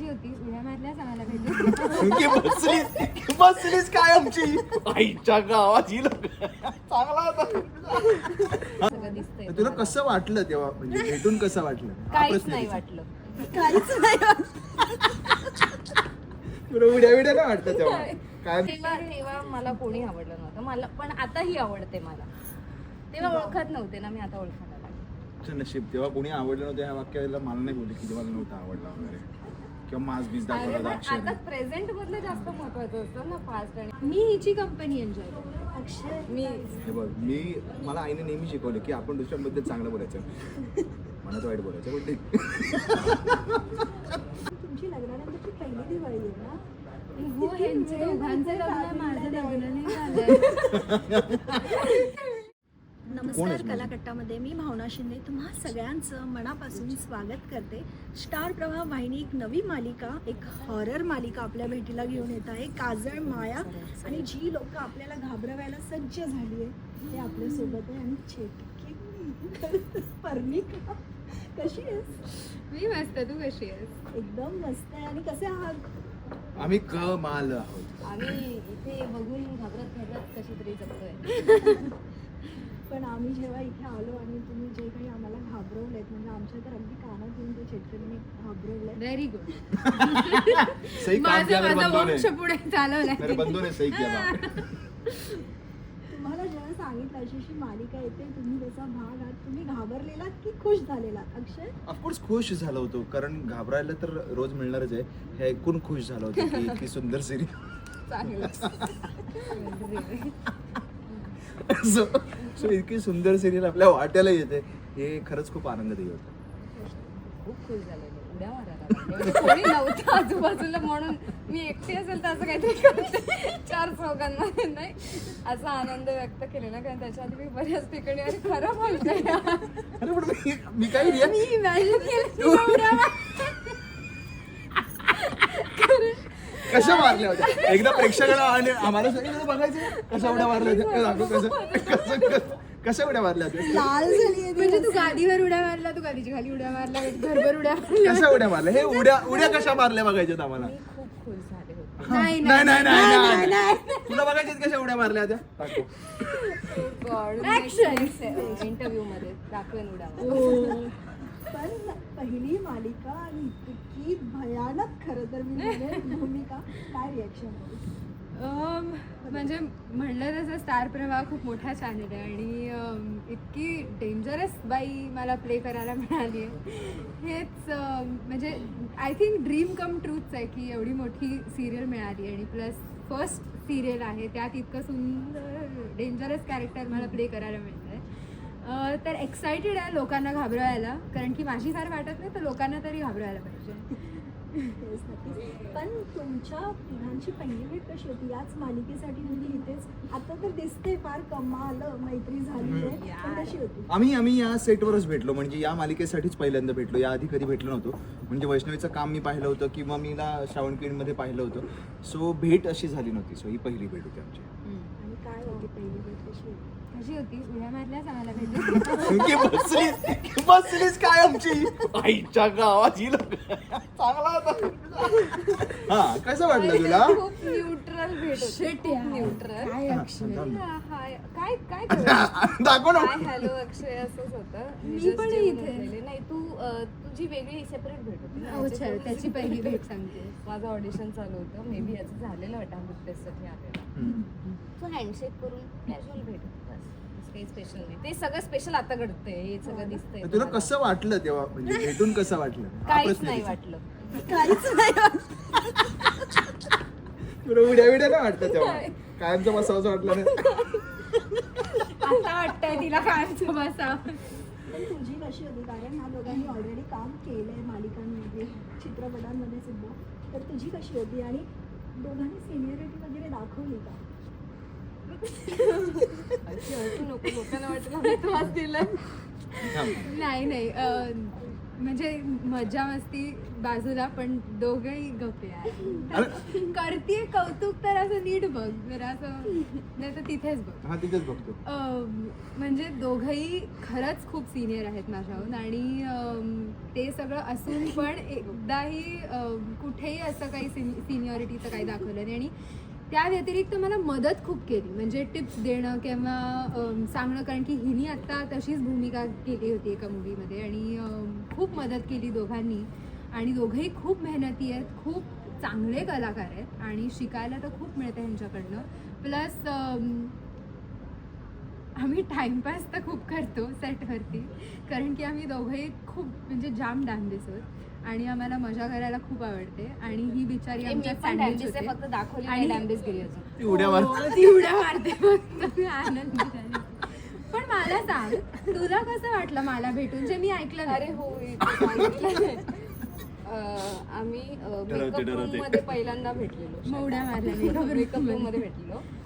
होती उड्या भेटली. की बसलीस की बसलीस काय आमची? आईच्या गावात ही लोक. चांगला होता. सगळं दिसतंय तुला कसं वाटलं तेव्हा? म्हणजे भेटून कसं वाटलं? हा काहीच प्रश्न नाही आहे. वाटलं. काहीच नाही तुला उड्या उड्या नाही वाटतं तेव्हा? काय? तेव्हा तेव्हा मला कोणी आवडलं नव्हतं. मला पण आताही आवडते मला. तेव्हा ओळखत नव्हते ना मी आता ओळखायला लागले. तुझं नशीब. तेव्हा कोणी आवडलं नव्हतं ह्या वाक्याला? मला नाही बोलले की मला नव्हतं आवडला वगैरे. किंवा मास अरे दाखवला पण अक्षर आता प्रेझेंट मधलं जास्त महत्वाचं असतं ना पास्ट आणि मी हिची कंपनी एन्जॉय करते. अक्षय. मी हे बघ मी मला आईने नेहमी शिकवलं की आपण दुसऱ्यांबद्दल चांगलं बोलायचं. मनात वाईट बोलायचं पण ठीक. तुमची लग्नानंतरची पहिली दिवाळी आहे ना? हो यांचे दोघांचं लग्न माझं लग्न नाही झालंय नमस्कार कलाकट्टामध्ये मी भावना शिंदे तुम्हा सगळ्यांचं मनापासून स्वागत करते. स्टार प्रवाह वाहिनी एक नवी मालिका एक हॉरर मालिका आपल्या भेटीला घेऊन येत आहे. काजळ माया आणि जी लोक आपल्याला घाबरवायला सज्ज झाली आहे ते आपल्यासोबत आहे. आणि चेटकी पर्णिका कशी आहेस? मी मस्त तू कशी आहेस? एकदम मस्त आहे. आणि कसे आहात? आम्ही कमाल आहोत. आम्ही इथे बघून घाबरत घाबरत कशी तरी जगतोय. पण आम्ही जेव्हा इथे आलो आणि तुम्ही जे काही आम्हाला घाबरवलेत म्हणजे आमच्या तर अगदी कानात येऊन ते शेतकऱ्यांनी घाबरवलंय. व्हेरी गुड सही काम किया मेरे माझं ने वंश पुढे चालवलंय. मेरे बंधू ने सही किया था तुम्हाला जेव्हा सांगितलं अशी अशी मालिका येते तुम्ही त्याचा भाग आहात तुम्ही घाबरलेला की खुश झालेला अक्षय? ऑफकोर्स खुश झालो होतो कारण घाबरायला तर रोज मिळणारच आहे. हे ऐकून खुश झालो होतो की इतकी सुंदर सिरियल सो सो इतकी सुंदर सिरियल आपल्या वाट्याला येते. हे खरंच खूप आनंददायी होतं. खूप खुश झालेले उड्या मारायला लागले. म्हणजे कोणी नव्हतं आजूबाजूला म्हणून. मी एकटी असेल तर असं काहीतरी करते. चार चौकांमध्ये नाही. असा आनंद व्यक्त केलेला. कारण त्याच्या आधी मी बऱ्याच ठिकाणी अरे खरं बोलते. अरे पण मी मी मी इमॅजिन केलं की मार- कशा मारल्या होत्या? एकदा प्रेक्षकाला आणि आम्हाला सगळं बघायचं कशा उड्या मारल्या होत्या? दाखव कसं कसं कसं- कशा उड्या मारल्या होत्या? लाल झाली म्हणजे तू गादीवर उड्या मारला तू गादीच्या खाली उड्या मारला घरभर उड्या मारल्या. कशा उड्या मारल्या? हे उड्या उड्या कशा मारल्या बघायच्यात आम्हाला? मी खूप खुश झाले होते. हा. नाही, नाही नाही नाही, नाही नाही तुला बघायच्यात कशा उड्या मारल्या होत्या? दाखव. इंटरव्ह्यू मध्ये दाखवेन उड्या. पण पहिली मालिका आणि इतकी भयानक खरं तर मी म्हणेन भूमिका. काय रिॲक्शन म्हणजे म्हणलं तसं स्टार प्रवाह खूप मोठा चॅनल आहे आणि इतकी डेंजरस बाई मला प्ले करायला मिळाली आहे. हेच म्हणजे आय थिंक ड्रीम कम ट्रूथच आहे की एवढी मोठी सिरियल मिळाली आणि प्लस फर्स्ट सिरियल आहे त्यात इतकं सुंदर डेंजरस कॅरेक्टर मला प्ले करायला आहे तर एक्सायटेड आहे लोकांना घाबरवायला. कारण की माझी फार वाटत नाही तर लोकांना तरी घाबरवायला पाहिजे. पण तुमच्या तिघांची पहिली भेट कशी होती? याच मालिकेसाठी तुम्ही इथेच. आता तर दिसते फार कमाल मैत्री झाली आहे. पण कशी होती? आम्ही आम्ही या सेटवरच भेटलो. म्हणजे या मालिकेसाठीच पहिल्यांदा भेटलो. या आधी कधी भेटलो नव्हतो. म्हणजे वैष्णवीचं काम मी पाहिलं होतं किंवा मीला श्रावणमध्ये पाहिलं होतं. सो भेट अशी झाली नव्हती. सो ही पहिली भेट होती आमची. आणि काय होती? पहिली भेट कशी होती? कशी होती. उड्या मारल्यास आम्हाला भेटली. की बसलीस? की बसलीस काय आमची? आईच्या गावात ही लोक. चांगला होता. हा कसं वाटलं तुला? खूप न्यूट्रल भेट होती. खूप न्यूट्रल काय अक्षय? हाय. काय काय कळलं? दाखव ना. हाय हॅलो अक्षय असंच होतं. मी Just पण इथे. नाही तू अं, तुझी वेगळी सेपरेट भेट होती ना? अच्छा, याची त्याची पहिली भेट सांगते. माझं ऑडिशन चालू होतं. मे बी याचं झालेलं वाटतं. टेस्टसाठी आलेला हम्म. तो हँडशेक करून कॅज्युअल भेट होती बस. काही स्पेशल नाही. ते सगळं स्पेशल आता घडतंय हे सगळं दिसतंय तुला. कसं वाटलं तेव्हा? म्हणजे भेटून कसं वाटलं? हा काहीच प्रश्न नाही. वाटलं. काहीच नाही तुला उड्या उड्या नाही वाटतं तेव्हा? कायमचं बसावं वाटलं नाही? आता वाटतंय तिला कायमचं बसा पण तुझी कशी होती? कारण ह्या दोघांनी ऑलरेडी काम केलंय मालिकांमध्ये चित्रपटांमध्ये सुद्धा. तर तुझी कशी होती? आणि दोघांनी सिनियरिटी वगैरे दाखवली का? नको लोकांना वाटलं आम्ही त्रास दिलाय नाही. नाही म्हणजे मजा मस्ती बाजूला पण दोघंही गप्पे अरे. करतीये कौतुक तर असं नीट बघ. जरा असं नाही तर तिथेच बघ. हा तिथेच बघतो. म्हणजे दोघंही खरंच खूप सिनियर आहेत माझ्याहून. आणि ते सगळं असून पण एकदाही कुठेही असं काही सिनियरिटीचं काही दाखवलं नाही. आणि त्या व्यतिरिक्त मला मदत खूप केली. म्हणजे टिप्स देणं किंवा सांगणं कारण की हिनी आत्ता तशीच भूमिका केली होती एका मूवीमध्ये आणि खूप मदत केली दोघांनी. आणि दोघंही खूप मेहनती आहेत खूप चांगले कलाकार आहेत आणि शिकायला तर खूप मिळतं ह्यांच्याकडनं. प्लस आम्ही टाइमपास तर खूप करतो सेटवरती कारण की आम्ही दोघंही खूप म्हणजे जाम डान्स आहोत आणि आम्हाला मजा करायला खूप आवडते. आणि ही बिचारी हे आमच्या पण सँडविच होते. फक्त दाखवली आणि- नाही डॅम्बिस गिरी अजून. ती उड्या मार हो, ती उड्या मारते. फक्त आनंदी. पण मला सांग तुला कसं वाटलं मला भेटून? जे मी ऐकलं अरे. हो आम्ही मेकअप. मध्ये पहिल्यांदा भेटलेलो. उड्या मारल्या मेकअप रूममध्ये. भेटलेलो. ही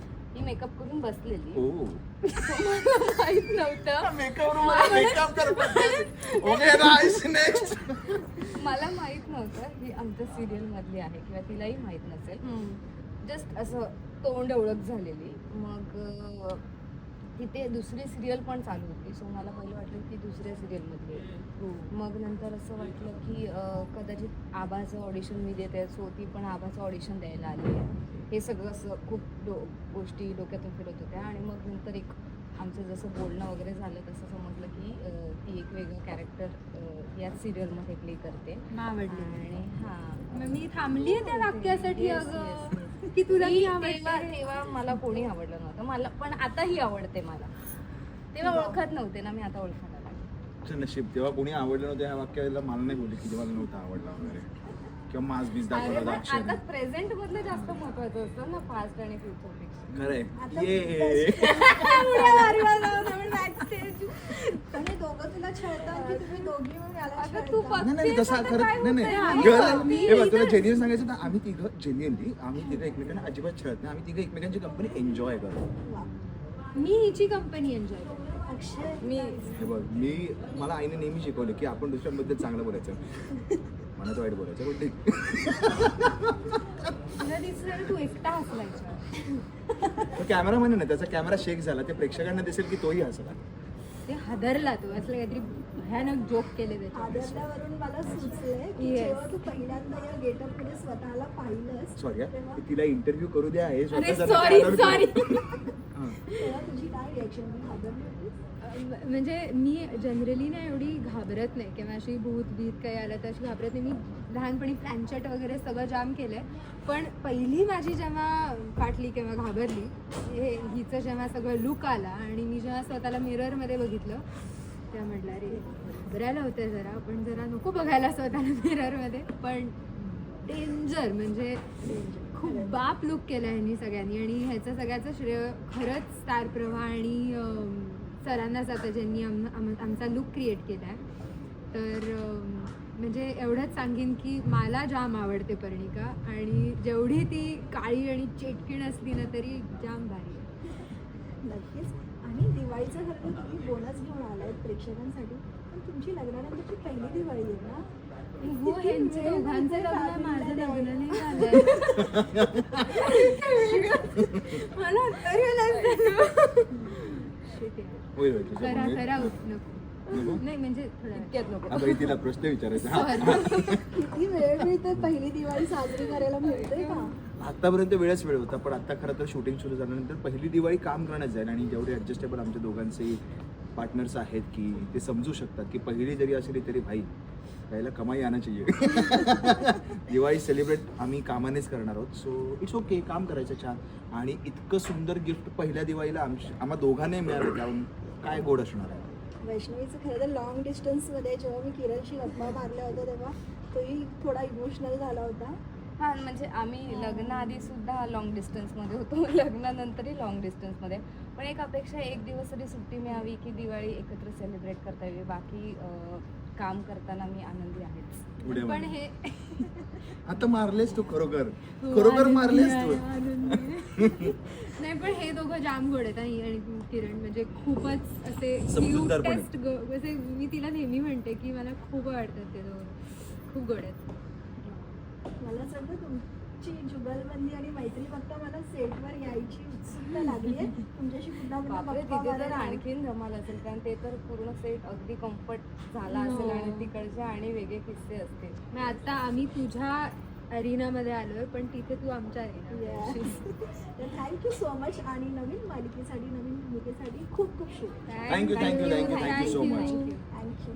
मेकअप करून बसलेली. ओ माहीत नव्हतं. मेकअप ओके नाईस नेक्स्ट मला माहीत नव्हतं ही आमच्या सिरियल मधली आहे किंवा तिलाही माहीत नसेल. जस्ट असं तोंड ओळख झालेली. मग तिथे दुसरी सिरियल पण चालू होती. सो मला पहिलं वाटलं की दुसऱ्या सिरियलमधली आहे मग नंतर असं वाटलं की कदाचित आबाचं ऑडिशन मी देते. सो ती पण आबाचं ऑडिशन द्यायला आली आहे. हे सगळं असं खूप डो गोष्टी डोक्यातून फिरत होत्या. आणि मग नंतर एक आमचं जसं बोलणं वगैरे झालं तसं समजलं की ती एक वेगळं कॅरेक्टर याच सिरियलमध्ये प्ले करते. आणि हां. मी थांबलीये त्या वाक्यासाठी Yes, अगं? yes, की तुला तेव्हा तेव्हा मला कोणी आवडलं नव्हतं मला पण आताही आवडते मला. तेव्हा ओळखत नव्हते ना मी आता लागले. नशीब तेव्हा कोणी आवडलं नव्हतं ह्या वाक्याला मला नाही बोलले की मला नव्हतं आवडला वगैरे. किंवा मास अरे दाखवला अक्षर आता प्रेझेंट मधलं जास्त महत्वाचं असतं ना पास्ट आणि फ्युचरपेक्षा. खरंय. ये. छळता? नाही नाही तसा खरं नाही नाही. आम्ही हे बघ, तुला जेन्युअन सांगायचं तर आम्ही तिघं जेन्युअनली आम्ही तिघं एकमेकांना अजिबात छळत नाही. आम्ही तिघं एकमेकांची कंपनी एन्जॉय करतो. मी हिची कंपनी एन्जॉय करते. अक्षय. मी हे बघ मी मला आईने नेहमी शिकवलं की आपण दुसऱ्यांबद्दल चांगलं बोलायचं. मला तर वाईट बोलायचं पण ठीक. तू एकटा हसलायच्या कॅमेरा ना त्याचा कॅमेरा शेक झाला ते प्रेक्षकांना दिसेल की तोही हसला. ते हादरला तू असलं काहीतरी भयानक जोक केले त्याच्या आदरल्यावरून मला सुचलंय की Yes. जेव्हा तू पहिल्यांदा या गेटअपमध्ये स्वतःला पाहिलंस सॉरी तिला इंटरव्ह्यू करू द्या हे सॉरी म्हणजे मी जनरली ना एवढी घाबरत नाही. किंवा अशी भूत भीत काही आलं तर अशी घाबरत नाही. मी लहानपणी प्लॅनचेट वगैरे सगळं जाम केलंय. पण पहिली माझी जेव्हा फाटली किंवा घाबरली हे हिचं जेव्हा सगळं लुक आला आणि मी जेव्हा स्वतःला मिररमध्ये बघितलं तेव्हा म्हटलं अरे घाबरायला होतं जरा. पण जरा नको बघायला स्वतःला मिररमध्ये पण डेंजर म्हणजे खूप बाप लुक केला ह्यांनी सगळ्यांनी. आणि ह्याचं सगळ्याचं श्रेय खरंच स्टार प्रवाह आणि सरांना जातं ज्यांनी आम आम- आमचा लुक क्रिएट केला आहे तर म्हणजे एवढंच सांगेन की मला जाम आवडते पर्णिका. आणि जेवढी ती काळी आणि चेटकीण असली ना तरी जाम भारी आहे. नक्कीच. आणि दिवाळीचं खरं तर तुम्ही बोनस घेऊन आलाय प्रेक्षकांसाठी. पण तुमची लग्नानंतरची पहिली दिवाळी आहे ना? हो ह्यांचं दोघांचं लग्न माझं लग्न नाही मला. होईल होईल करा. करा उठ नको म्हणजे थोडा वेळ. इतक्यात नको हा, बाई, तिला प्रश्न विचारायचा हा. किती वेळ मिळते पहिली दिवाळी साजरी करायला मिळते का आतापर्यंत वेळच वेळ होता पण आता खरं तर शूटिंग सुरू झाल्यानंतर पहिली दिवाळी काम करण्यात जाईल आणि जेवढे ॲडजस्टेबल आमच्या दोघांचे पार्टनर्स आहेत की ते समजू शकतात की पहिली जरी असली तरी भाई यायला कमाई चाहिए दिवाळी सेलिब्रेट आम्ही कामानेच करणार आहोत. सो इट्स ओके काम करायचं छान. आणि इतकं सुंदर गिफ्ट पहिल्या दिवाळीला आम आम्हा दोघांनाही मिळालं त्याहून काय गोड असणार आहे? वैष्णवीचं खरं तर लॉंग डिस्टन्समध्ये जेव्हा मी किरणशी गप्पा मारल्या होत्या तेव्हा तोही थोडा इमोशनल झाला होता. हा म्हणजे आम्ही लग्नाआधी सुद्धा लॉंग डिस्टन्समध्ये होतो. लग्नानंतरही लॉंग डिस्टन्समध्ये पण एक अपेक्षा एक दिवस तरी सुट्टी मिळावी की दिवाळी एकत्र सेलिब्रेट करता यावी. बाकी अं, काम करताना मी आनंदी आहेच. उड्या पण. हे आता मारलेस तू खरोखर. हो, खरोखर मारलेस तू. नाही पण हे दोघं जाम गोड आहेत आणि आणि किरण. म्हणजे खूपच असे असे मी तिला नेहमी म्हणते की मला खूप आवडतात ते दोघं. खूप गोड आहेत. मला वाटतं तुमची जुगलबंदी आणि मैत्री बघता मला सेटवर यायची उत्सुकता लागली आहे? तुमच्याशी पुन्हा बापरे तिथे तर. आणखीन धमाल असेल कारण ते तर पूर्ण सेट अगदी कम्फर्ट झाला असेल आणि तिकडचे आणि वेगळे किस्से असतील. मग आता आम्ही तुझ्या अरिनामध्ये आलोय पण तिथे तू आमच्या थँक्यू सो मच आणि नवीन मालिकेसाठी नवीन भूमिकेसाठी खूप खूप शुभ thank you thank you thank you thank you so much thank you